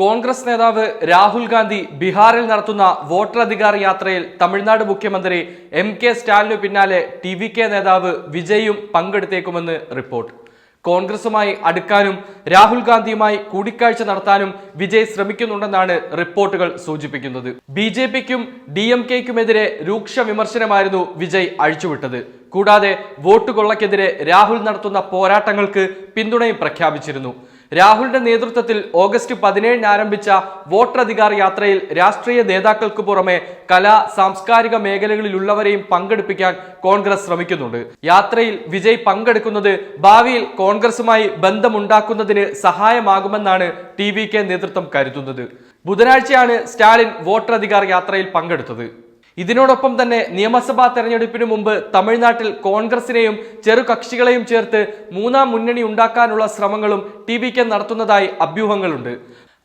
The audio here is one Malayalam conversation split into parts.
കോൺഗ്രസ് നേതാവ് രാഹുൽ ഗാന്ധി ബീഹാറിൽ നടത്തുന്ന വോട്ടറധികാർ യാത്രയിൽ തമിഴ്നാട് മുഖ്യമന്ത്രി എം കെ സ്റ്റാലിനു പിന്നാലെ ടി വി കെ നേതാവ് വിജയും പങ്കെടുത്തേക്കുമെന്ന് റിപ്പോർട്ട്. കോൺഗ്രസുമായി അടുക്കാനും രാഹുൽ ഗാന്ധിയുമായി കൂടിക്കാഴ്ച നടത്താനും വിജയ് ശ്രമിക്കുന്നുണ്ടെന്നാണ് റിപ്പോർട്ടുകൾ സൂചിപ്പിക്കുന്നത്. ബി ജെ പിക്കും ഡി എം കെക്കുമെതിരെ രൂക്ഷ വിമർശനമായിരുന്നു വിജയ് അഴിച്ചുവിട്ടത്. കൂടാതെ വോട്ട് കൊള്ളക്കെതിരെ രാഹുൽ നടത്തുന്ന പോരാട്ടങ്ങൾക്ക് പിന്തുണയും പ്രഖ്യാപിച്ചിരുന്നു. രാഹുലിന്റെ നേതൃത്വത്തിൽ ഓഗസ്റ്റ് പതിനേഴിന് ആരംഭിച്ച വോട്ടധികാർ യാത്രയിൽ രാഷ്ട്രീയ നേതാക്കൾക്ക് പുറമെ കലാ സാംസ്കാരിക മേഖലകളിലുള്ളവരെയും പങ്കെടുപ്പിക്കാൻ കോൺഗ്രസ് ശ്രമിക്കുന്നുണ്ട്. യാത്രയിൽ വിജയ് പങ്കെടുക്കുന്നത് ഭാവിയിൽ കോൺഗ്രസുമായി ബന്ധമുണ്ടാക്കുന്നതിന് സഹായമാകുമെന്നാണ് ടി വി കെ നേതൃത്വം കരുതുന്നത്. ബുധനാഴ്ചയാണ് സ്റ്റാലിൻ വോട്ടധികാർ യാത്രയിൽ പങ്കെടുത്തത്. ഇതിനോടൊപ്പം തന്നെ നിയമസഭാ തെരഞ്ഞെടുപ്പിന് മുമ്പ് തമിഴ്നാട്ടിൽ കോൺഗ്രസിനെയും ചെറു കക്ഷികളെയും ചേർത്ത് മൂന്നാം മുന്നണി ഉണ്ടാക്കാനുള്ള ശ്രമങ്ങളും ടി വി കെ നടത്തുന്നതായി അഭ്യൂഹങ്ങളുണ്ട്.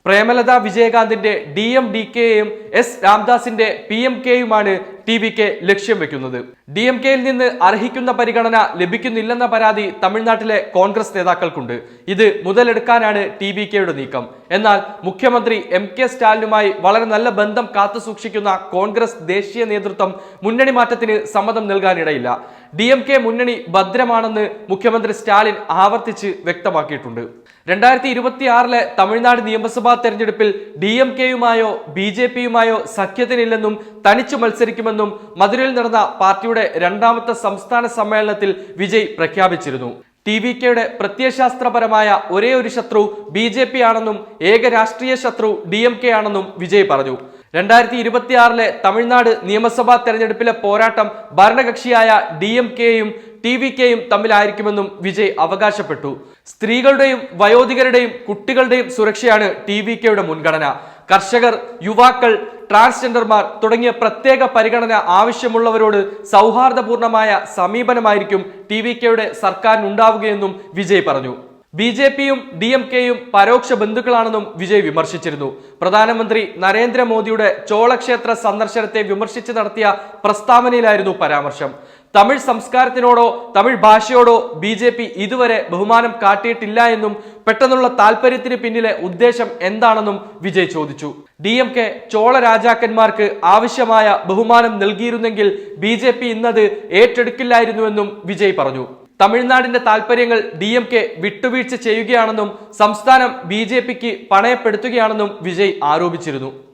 പ്രേമലത വിജയകാന്തിന്റെ ഡി എം ഡി കെയും എസ് രാംദാസിന്റെ പി എം കെയുമാണ് ടി വി കെ ലക്ഷ്യം വെക്കുന്നത്. ഡി എം കെയിൽ നിന്ന് അർഹിക്കുന്ന പരിഗണന ലഭിക്കുന്നില്ലെന്ന പരാതി തമിഴ്നാട്ടിലെ കോൺഗ്രസ് നേതാക്കൾക്കുണ്ട്. ഇത് മുതലെടുക്കാനാണ് ടി വി കെയുടെ നീക്കം. എന്നാൽ മുഖ്യമന്ത്രി എം കെ സ്റ്റാലിനുമായി വളരെ നല്ല ബന്ധം കാത്തു സൂക്ഷിക്കുന്ന കോൺഗ്രസ് ദേശീയ നേതൃത്വം മുന്നണി മാറ്റത്തിന് സമ്മതം നൽകാനിടയില്ല. ഡി എം കെ മുന്നണി ഭദ്രമാണെന്ന് മുഖ്യമന്ത്രി സ്റ്റാലിൻ ആവർത്തിച്ച് വ്യക്തമാക്കിയിട്ടുണ്ട്. രണ്ടായിരത്തി ഇരുപത്തിയാറിലെ തമിഴ്നാട് നിയമസഭാ തെരഞ്ഞെടുപ്പിൽ ഡി എം കെയുമായോ ബി ജെ പിയുമായോ സഖ്യത്തിനില്ലെന്നും തനിച്ചു മത്സരിക്കുമെന്നും മധുരയിൽ നടന്ന പാർട്ടിയുടെ രണ്ടാമത്തെ സംസ്ഥാന സമ്മേളനത്തിൽ വിജയ് പ്രഖ്യാപിച്ചിരുന്നു. ടി വി കെയുടെ പ്രത്യയശാസ്ത്രപരമായ ഒരേ ഒരു ശത്രു ബി ജെ പി ആണെന്നും ഏക രാഷ്ട്രീയ ശത്രു ഡി എം കെ ആണെന്നും വിജയ് പറഞ്ഞു. രണ്ടായിരത്തി ഇരുപത്തിയാറിലെ തമിഴ്നാട് നിയമസഭാ തെരഞ്ഞെടുപ്പിലെ പോരാട്ടം ഭരണകക്ഷിയായ ഡി എം കെയും ടി വി കെയും തമ്മിലായിരിക്കുമെന്നും വിജയ് അവകാശപ്പെട്ടു. സ്ത്രീകളുടെയും വയോധികരുടെയും കുട്ടികളുടെയും സുരക്ഷയാണ് ടി വി കെയുടെ മുൻഗണന. കർഷകർ യുവാക്കൾ ട്രാൻസ്ജെൻഡർമാർ തുടങ്ങിയ പ്രത്യേക പരിഗണന ആവശ്യമുള്ളവരോട് സൗഹാർദ്ദപൂർണമായ സമീപനമായിരിക്കും ടി വി കെയുടെ സർക്കാരിനുണ്ടാവുകയെന്നും വിജയ് പറഞ്ഞു. ബി ജെ പിയും ഡി എം കെയും പരോക്ഷ ബന്ധുക്കളാണെന്നും വിജയ് വിമർശിച്ചിരുന്നു. പ്രധാനമന്ത്രി നരേന്ദ്രമോദിയുടെ ചോളക്ഷേത്ര സന്ദർശനത്തെ വിമർശിച്ച് നടത്തിയ പ്രസ്താവനയിലായിരുന്നു പരാമർശം. തമിഴ് സംസ്കാരത്തിനോടോ തമിഴ് ഭാഷയോടോ ബി ജെ പി ഇതുവരെ ബഹുമാനം കാട്ടിയിട്ടില്ല എന്നും പെട്ടെന്നുള്ള താല്പര്യത്തിന് പിന്നിലെ ഉദ്ദേശം എന്താണെന്നും വിജയ് ചോദിച്ചു. ഡി എം കെ ചോള രാജാക്കന്മാർക്ക് ആവശ്യമായ ബഹുമാനം നൽകിയിരുന്നെങ്കിൽ ബി ജെ പി ഇന്നത് ഏറ്റെടുക്കില്ലായിരുന്നുവെന്നും വിജയ് പറഞ്ഞു. തമിഴ്നാടിന്റെ താൽപര്യങ്ങൾ ഡി എം കെ വിട്ടുവീഴ്ച ചെയ്യുകയാണെന്നും സംസ്ഥാനം ബി ജെ പിക്ക് പണയപ്പെടുത്തുകയാണെന്നും വിജയ് ആരോപിച്ചിരുന്നു.